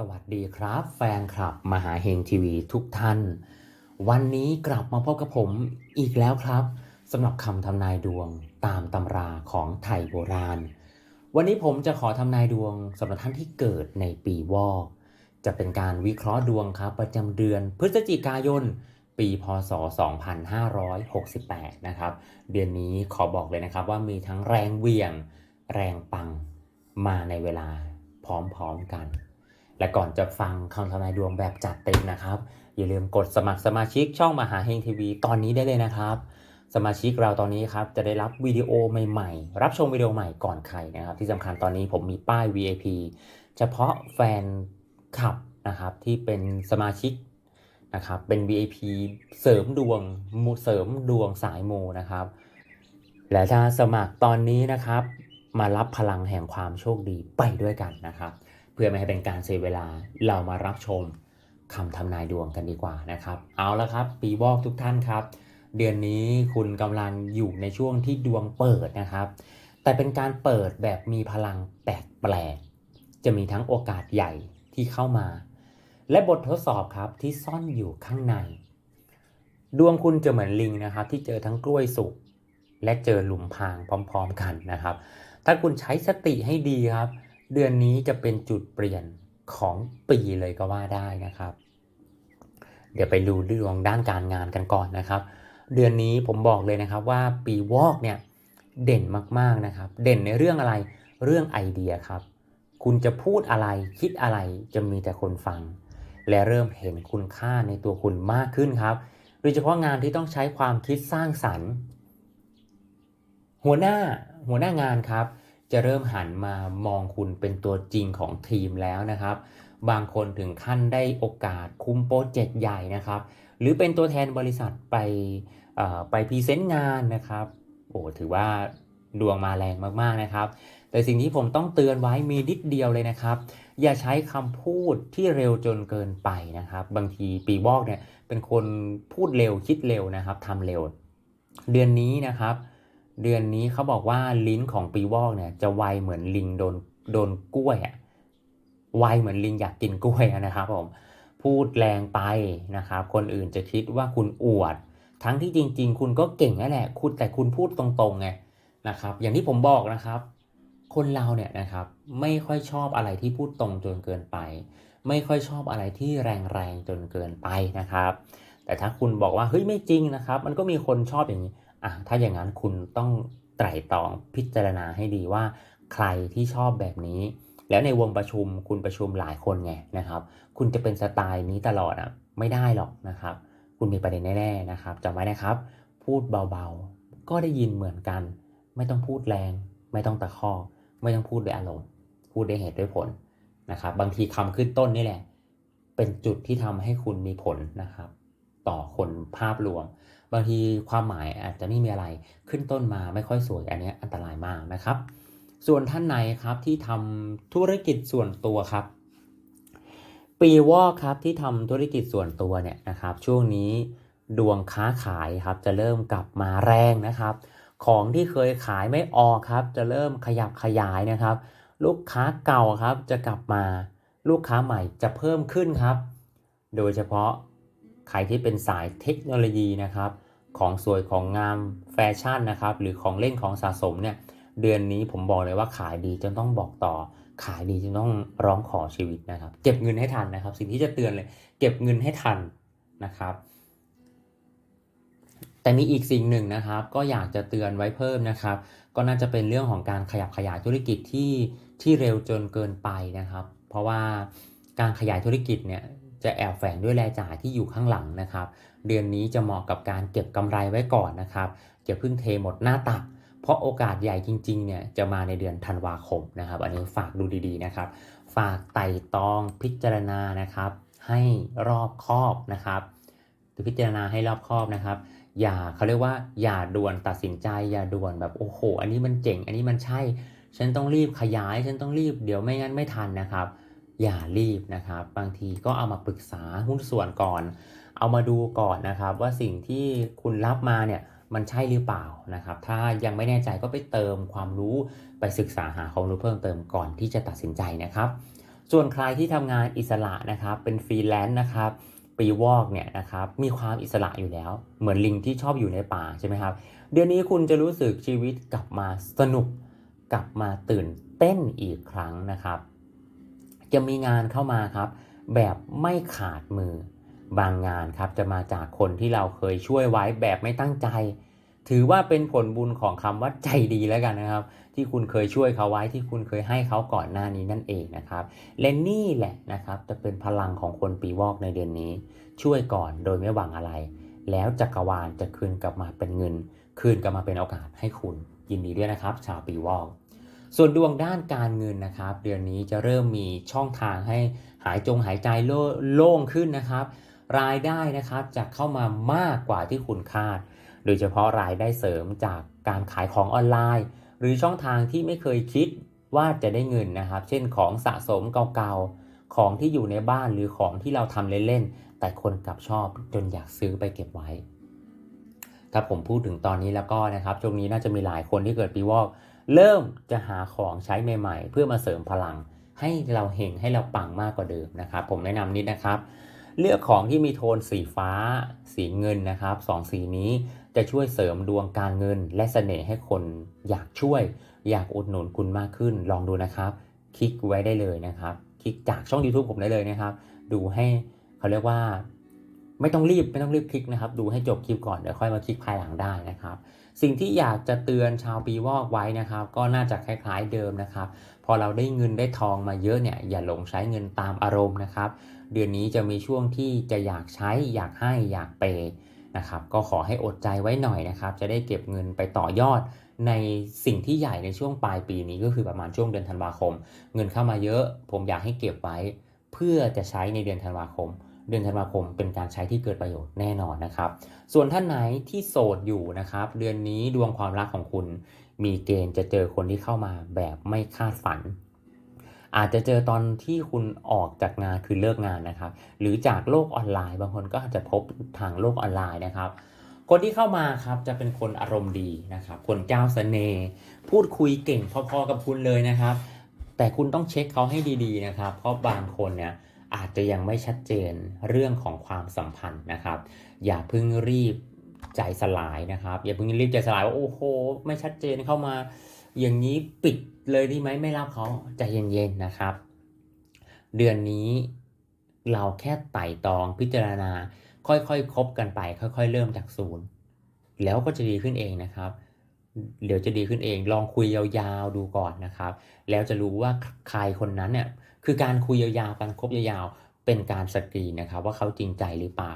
สวัสดีครับ แฟนคลับมหาเฮงทีวีทุกท่าน วันนี้กลับมาพบกับผมอีกแล้วครับสำหรับคำทำนายดวงตามตำราของไทยโบราณ วันนี้ผมจะขอทำนายดวงสำหรับท่านที่เกิดในปีวอกจะเป็นการวิเคราะห์ดวงครับ ประจำเดือนพฤศจิกายน ปีพศ 2568 นะครับ เดือนนี้ขอบอกเลยนะครับว่ามีทั้งแรงเวียง แรงปังมาในเวลาพร้อมๆกัน และก่อนจะฟังคำทำนายดวงแบบจัดเต็มนะครับ อย่าลืมกดสมัครสมาชิกช่องมหาเฮงทีวีตอนนี้ได้เลยนะครับ สมาชิกเราตอนนี้ครับจะได้รับวิดีโอใหม่ๆ รับชมวิดีโอใหม่ก่อนใครนะครับ ที่สำคัญตอนนี้ผมมีป้าย VIP เฉพาะแฟนคลับนะครับที่เป็นสมาชิกนะครับเป็น VIP เสริมดวงมูเสริมดวงสายมูนะครับ และถ้าสมัครตอนนี้นะครับ มารับพลังแห่งความโชคดีไปด้วยกันนะครับ เพื่อไม่ให้เป็นการเสียเวลาเรามารับชมคำทำนายดวงกันดีกว่านะครับ เอาละครับ ปีวอกทุกท่านครับ เดือนนี้คุณกำลังอยู่ในช่วงที่ดวงเปิดนะครับ แต่เป็นการเปิดแบบมีพลังแปลกๆจะมีทั้งโอกาสใหญ่ที่เข้ามา และบททดสอบครับที่ซ่อนอยู่ข้างใน ดวงคุณจะเหมือนลิงนะครับ ที่เจอทั้งกล้วยสุกและเจอหลุมพรางพร้อม ๆ กันนะครับ ถ้าคุณใช้สติให้ดีครับ เดือนนี้จะเป็นจุดเปลี่ยนของปีเลยก็ว่าได้นะครับ เดี๋ยวไปดูดวงด้านการงานกันก่อนนะครับ เดือนนี้ผมบอกเลยนะครับว่าปีวอกเนี่ยเด่นมากๆนะครับ เด่นในเรื่องอะไรเรื่องไอเดียครับ คุณจะพูดอะไรคิดอะไรจะมีแต่คนฟัง และเริ่มเห็นคุณค่าในตัวคุณมากขึ้นครับ โดยเฉพาะงานที่ต้องใช้ความคิดสร้างสรรค์ หัวหน้าหัวหน้างานครับ จะเริ่มหันมามองคุณเป็นตัวจริงของทีมแล้วนะครับ บางคนถึงขั้นได้โอกาสคุมโปรเจกต์ใหญ่นะครับ หรือเป็นตัวแทนบริษัทไปไปพรีเซนต์งานนะครับโอ้ถือว่าดวงมาแรงมากๆนะครับ แต่สิ่งที่ผมต้องเตือนไว้มีนิดเดียวเลยนะครับ อย่าใช้คำพูดที่เร็วจนเกินไปนะครับ บางทีปีวอกเนี่ยเป็นคนพูดเร็วคิดเร็วนะครับทำเร็ว เดือนนี้นะครับ เดือนนี้เขาบอกว่าลิ้นของปีวอกเนี่ย จะไวเหมือนลิงโดนโดนกล้วยอะไวเหมือนลิงอยากกินกล้วยนะครับผมพูดแรงไปนะครับ คนอื่นจะคิดว่าคุณอวด ทั้งที่จริง ๆ คุณก็เก่งนั่นแหละคุณแต่คุณพูดตรงๆไงนะครับ อย่างที่ผมบอกนะครับ คนเราเนี่ยนะครับไม่ค่อยชอบอะไรที่พูดตรงจนเกินไป ไม่ค่อยชอบอะไรที่แรงๆจนเกินไปนะครับ แต่ถ้าคุณบอกว่าเฮ้ยไม่จริงนะครับ มันก็มีคนชอบอย่างนี้ อะถ้าอย่างนั้นคุณต้องไตร่ตรองพิจารณาให้ดีว่า ใครที่ชอบแบบนี้ แล้วในวงประชุมคุณประชุมหลายคนไงนะครับ คุณจะเป็นสไตล์นี้ตลอดอะไม่ได้หรอกนะครับ คุณมีประเด็นแน่ๆนะครับจำไว้นะครับ พูดเบาๆ ก็ได้ยินเหมือนกัน ไม่ต้องพูดแรง ไม่ต้องตะคอกไม่ต้องพูดด้วยอารมณ์พูดด้วยเหตุด้วยผลนะครับ บางทีคำขึ้นต้นนี่แหละ เป็นจุดที่ทำให้คุณมีผลนะครับ ต่อคนภาพรวม บางทีความหมายอาจจะไม่มีอะไรขึ้นต้นมาไม่ค่อยสวยอันนี้อันตรายมากนะครับ ส่วนท่านไหนครับที่ทำธุรกิจส่วนตัวครับ ปีวอกครับที่ทำธุรกิจส่วนตัวเนี่ยนะครับ ช่วงนี้ดวงค้าขายครับจะเริ่มกลับมาแรงนะครับ ของที่เคยขายไม่ออกครับ จะเริ่มขยับขยายนะครับ ลูกค้าเก่าครับจะกลับมาลูกค้าใหม่จะเพิ่มขึ้นครับ โดยเฉพาะ ใครที่เป็นสายเทคโนโลยีนะครับ ของสวยของงามแฟชั่นนะครับ หรือของเล่นของสะสมเนี่ยเดือนนี้ผมบอกเลยว่าขายดีจนต้องบอกต่อ ขายดีจนต้องร้องขอชีวิตนะครับ เก็บเงินให้ทันนะครับ สิ่งที่จะเตือนเลย เก็บเงินให้ทันนะครับ แต่มีอีกสิ่งหนึ่งนะครับ ก็อยากจะเตือนไว้เพิ่มนะครับ ก็น่าจะเป็นเรื่องของการขยับขยายธุรกิจที่ที่เร็วจนเกินไปนะครับ เพราะว่าการขยายธุรกิจเนี่ย จะแอบแฝงด้วยรายจ่ายที่อยู่ข้างหลังนะครับ เดือนนี้จะเหมาะกับการเก็บกำไรไว้ก่อนนะครับอย่าเพิ่งเทหมดหน้าตัก เพราะโอกาสใหญ่จริงๆเนี่ยจะมาในเดือนธันวาคมนะครับ อันนี้ฝากดูดีๆนะครับ ฝากไต่ตองพิจารณานะครับ ให้รอบคอบนะครับพิจารณาให้รอบคอบนะครับ อย่าเขาเรียกว่าอย่าด่วนตัดสินใจ อย่าด่วนแบบโอ้โห อันนี้มันเจ๋ง อันนี้มันใช่ ฉันต้องรีบขยาย ฉันต้องรีบเดี๋ยวไม่งั้นไม่ทันนะครับ อย่ารีบนะครับ บางทีก็เอามาปรึกษาหุ้นส่วนก่อน เอามาดูก่อนนะครับ ว่าสิ่งที่คุณรับมาเนี่ยมันใช่หรือเปล่านะครับ ถ้ายังไม่แน่ใจก็ไปเติมความรู้ไปศึกษาหาความรู้เพิ่มเติมก่อนที่จะตัดสินใจนะครับ ส่วนใครที่ทำงานอิสระนะครับ เป็นฟรีแลนซ์นะครับปีวอกเนี่ยนะครับมีความอิสระอยู่แล้ว เหมือนลิงที่ชอบอยู่ในป่าใช่ไหมครับ เดือนนี้คุณจะรู้สึกชีวิตกลับมาสนุก กลับมาตื่นเต้นอีกครั้งนะครับ จะมีงานเข้ามาครับ แบบไม่ขาดมือ บางงานครับจะมาจากคนที่เราเคยช่วยไว้แบบไม่ตั้งใจ ถือว่าเป็นผลบุญของคำว่าใจดีแล้วกันนะครับ ที่คุณเคยช่วยเขาไว้ที่คุณเคยให้เขาก่อนหน้านี้นั่นเองนะครับและนี่แหละนะครับจะเป็นพลังของคนปีวอกในเดือนนี้ ช่วยก่อนโดยไม่หวังอะไร แล้วจักรวาลจะคืนกลับมาเป็นเงิน คืนกลับมาเป็นโอกาสให้คุณยินดีด้วยนะครับ ชาวปีวอก ส่วนดวงด้านการเงินนะครับ เดือนนี้จะเริ่มมีช่องทางให้หายจงหายใจโล่โลงขึ้นนะครับ รายได้นะครับจะเข้ามามากกว่าที่คุณคาด โดยเฉพาะรายได้เสริมจากการขายของออนไลน์ หรือช่องทางที่ไม่เคยคิดว่าจะได้เงินนะครับ เช่นของสะสมเก่าๆ ของที่อยู่ในบ้านหรือของที่เราทำเล่นๆ แต่คนกลับชอบจนอยากซื้อไปเก็บไว้ถ้าผมพูดถึงตอนนี้แล้วก็นะครับช่วงนี้น่าจะมีหลายคนที่เกิดปีวอก เริ่มจะหาของใช้ใหม่ ๆ เพื่อมาเสริมพลัง ให้เราเห็งให้เราปังมากกว่าเดิมนะครับ ผมแนะนำนิดนะครับ เลือกของที่มีโทนสีฟ้า สีเงินนะครับสองสีนี้จะช่วยเสริมดวงการเงิน และเสน่ห์ให้คนอยากช่วย อยากอุดหนุนคุณมากขึ้น ลองดูนะครับ คลิกไว้ได้เลยนะครับ คลิกจากช่อง YouTube ผมได้เลยนะครับ ดูให้เขาเรียกว่า ไม่ต้องรีบไม่ต้องรีบคลิกนะครับ ดูให้จบคลิปก่อนเดี๋ยวค่อยมาคลิกภายหลังได้นะครับ สิ่งที่อยากจะเตือนชาวปีวอกไว้นะครับ ก็น่าจะคล้ายๆเดิมนะครับ พอเราได้เงินได้ทองมาเยอะเนี่ยอย่าหลงใช้เงินตามอารมณ์นะครับ เดือนนี้จะมีช่วงที่จะอยากใช้อยากให้อยากเปย์นะครับก็ขอให้อดใจไว้หน่อยนะครับ จะได้เก็บเงินไปต่อยอดในสิ่งที่ใหญ่ในช่วงปลายปีนี้ก็คือประมาณช่วงเดือนธันวาคม เงินเข้ามาเยอะ ผมอยากให้เก็บไว้ เพื่อจะใช้ในเดือนธันวาคม เดือนธันวาคมเป็นการใช้ที่เกิดประโยชน์แน่นอนนะครับ ส่วนท่านไหนที่โสดอยู่นะครับ เดือนนี้ดวงความรักของคุณ มีเกณฑ์จะเจอคนที่เข้ามาแบบไม่คาดฝัน อาจจะเจอตอนที่คุณออกจากงานคือเลิกงานนะครับ หรือจากโลกออนไลน์ บางคนก็อาจจะพบทางโลกออนไลน์นะครับ คนที่เข้ามาครับจะเป็นคนอารมณ์ดีนะครับ คนเจ้าเสน่ห์พูดคุยเก่งพอๆกับคุณเลยนะครับ แต่คุณต้องเช็คเขาให้ดีๆนะครับ เพราะบางคนเนี่ย อาจจะยังไม่ชัดเจนเรื่องของความสัมพันธ์นะครับ อย่าเพิ่งรีบใจสลายนะครับ อย่าเพิ่งรีบใจสลายว่าโอ้โห ไม่ชัดเจนเข้ามา อย่างนี้ปิดเลยดีไหมไม่รับเขาใจเย็นๆนะครับ เดือนนี้เราแค่ไต่ตองพิจารณา ค่อยๆคคบกันไป ค่อย ๆ เริ่มจากศูนย์แล้วก็จะดีขึ้นเองนะครับ เดี๋ยวจะดีขึ้นเอง ลองคุยยาวๆดูก่อนนะครับ แล้วจะรู้ว่าใครคนนั้นเนี่ยคือการคุยยาวๆการคบยาวๆเป็นการสกรีนนะครับ ว่าเขาจริงใจหรือเปล่า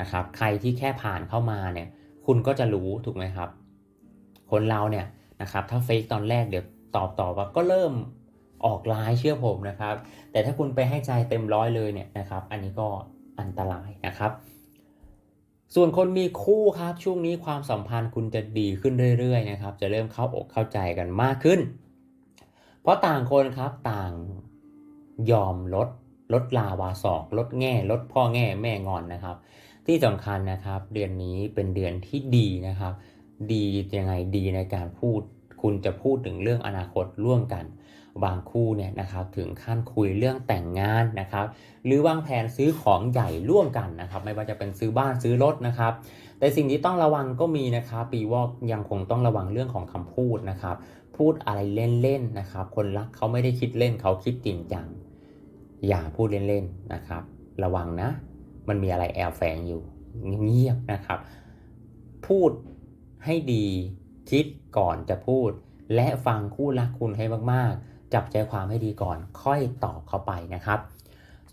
นะครับ ใครที่แค่ผ่านเข้ามาเนี่ย คุณก็จะรู้ถูกไหมครับ คนเราเนี่ยนะครับ ถ้าเฟกตอนแรกเดี๋ยวตอบต่อว่าก็เริ่มออกลายเชื่อผมนะครับ แต่ถ้าคุณไปให้ใจเต็มร้อยเลยเนี่ยนะครับ อันนี้ก็อันตรายนะครับ ส่วนคนมีคู่ครับช่วงนี้ความสัมพันธ์คุณจะดีขึ้นเรื่อยๆนะครับ จะเริ่มเข้าอกเข้าใจกันมากขึ้น เพราะต่างคนครับต่างยอมลดลดลาวาศอกลดแง่ลดพ่อแง่แม่งอนนะครับ ที่สำคัญนะครับ เดือนนี้เป็นเดือนที่ดีนะครับ ดียังไงดีในการพูด คุณจะพูดถึงเรื่องอนาคตร่วมกัน บางคู่เนี่ยนะครับถึงขั้นคุยเรื่องแต่งงานนะครับหรือวางแผนซื้อของใหญ่ร่วมกันนะครับไม่ว่าจะเป็นซื้อบ้านซื้อรถนะครับ แต่สิ่งที่ต้องระวังก็มีนะครับปีวอกยังคงต้องระวังเรื่องของคำพูดนะครับพูดอะไรเล่นๆนะครับ คนรักเขาไม่ได้คิดเล่นเขาคิดจริงจังอย่าพูดเล่นๆนะครับ ระวังนะ มันมีอะไรแอบแฝงอยู่เงียบๆนะครับ พูดให้ดีคิดก่อนจะพูด และฟังคู่รักคุณให้มากๆ จับใจความให้ดีก่อนค่อยตอบเข้าไปนะครับ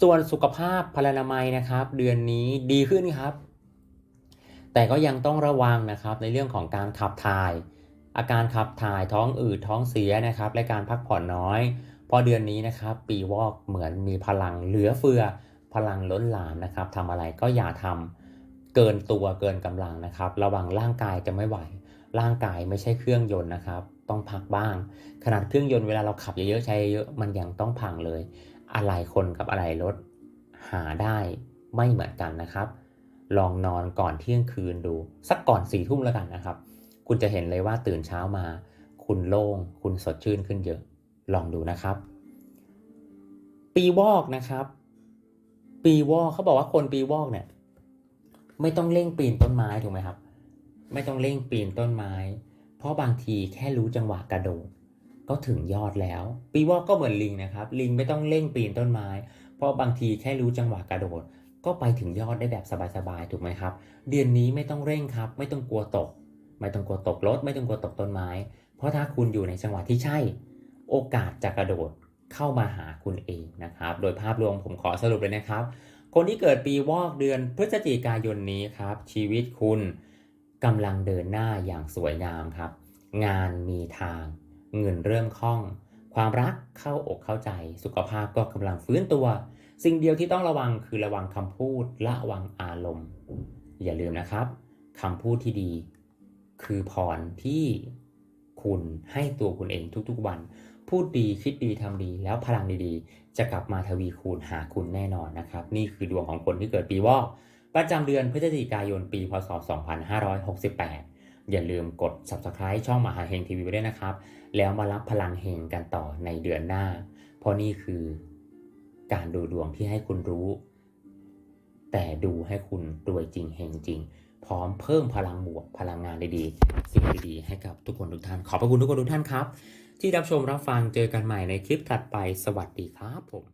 ส่วนสุขภาพพลานามัยนะครับ เดือนนี้ดีขึ้นครับ แต่ก็ยังต้องระวังนะครับในเรื่องของการขับถ่าย อาการขับถ่ายท้องอืดท้องเสียนะครับ และการพักผ่อนน้อยพราะเดือนนี้นะครับ ปีวอกเหมือนมีพลังเหลือเฟือ พลังล้นหลามนะครับทำอะไรก็อย่าทำเกินตัวเกินกำลังนะครับ ระวังร่างกายจะไม่ไหว ร่างกายไม่ใช่เครื่องยนต์นะครับ ต้องพักบ้าง ขนาดเครื่องยนต์เวลาเราขับเยอะๆใช้เยอะมันยังต้องพังเลย อะไรคนกับอะไรรถหาได้ไม่เหมือนกันนะครับ ลองนอนก่อนเที่ยงคืนดู สักก่อนสี่ทุ่มแล้วกันนะครับ คุณจะเห็นเลยว่าตื่นเช้ามา คุณโล่ง คุณสดชื่นขึ้นเยอะ ลองดูนะครับ ปีวอกนะครับ ปีวอกเขาบอกว่าคนปีวอกเนี่ย ไม่ต้องเร่งปีนต้นไม้ถูกไหมครับ ไม่ต้องเร่งปีนต้นไม้ เพราะบางทีแค่รู้จังหวะกระโดดก็ถึงยอดแล้ว ปีวอกก็เหมือนลิงนะครับ ลิงไม่ต้องเร่งปีนต้นไม้ เพราะบางทีแค่รู้จังหวะกระโดด ก็ไปถึงยอดได้แบบสบายๆถูกไหมครับ เดือนนี้ไม่ต้องเร่งครับ ไม่ต้องกลัวตก ไม่ต้องกลัวตกรถ ไม่ต้องกลัวตกต้นไม้ เพราะถ้าคุณอยู่ในจังหวะที่ใช่ โอกาสจะกระโดดเข้ามาหาคุณเองนะครับ โดยภาพรวมผมขอสรุปเลยนะครับ คนที่เกิดปีวอกเดือนพฤศจิกายนนี้ครับ ชีวิตคุณ กำลังเดินหน้าอย่างสวยงามครับ งานมีทาง เงินเริ่มคล่อง ความรักเข้าอกเข้าใจ สุขภาพก็กำลังฟื้นตัว สิ่งเดียวที่ต้องระวังคือระวังคำพูดระวังอารมณ์ อย่าลืมนะครับคำพูดที่ดี คือพรที่คุณให้ตัวคุณเองทุกๆวัน พูดดีคิดดีทำดี แล้วพลังดีๆ จะกลับมาทวีคูณหาคุณแน่นอนนะครับ นี่คือดวงของคนที่เกิดปีวอก ประจำเดือนพฤศจิกายนปีพศ 2568 อย่าลืมกด subscribe ช่องมหาเฮงทีวีไว้ด้วยนะครับ แล้วมารับพลังเฮงกันต่อในเดือนหน้า เพราะนี่คือการดูดวงที่ให้คุณรู้ แต่ดูให้คุณรวยจริงเฮงจริง พร้อมเพิ่มพลังบวกพลังงานดีๆ สิ่งดีๆให้กับทุกคนทุกท่าน ขอบพระคุณทุกคนทุกท่านครับ ที่รับชมรับฟังเจอกันใหม่ในคลิปถัดไปสวัสดีครับผม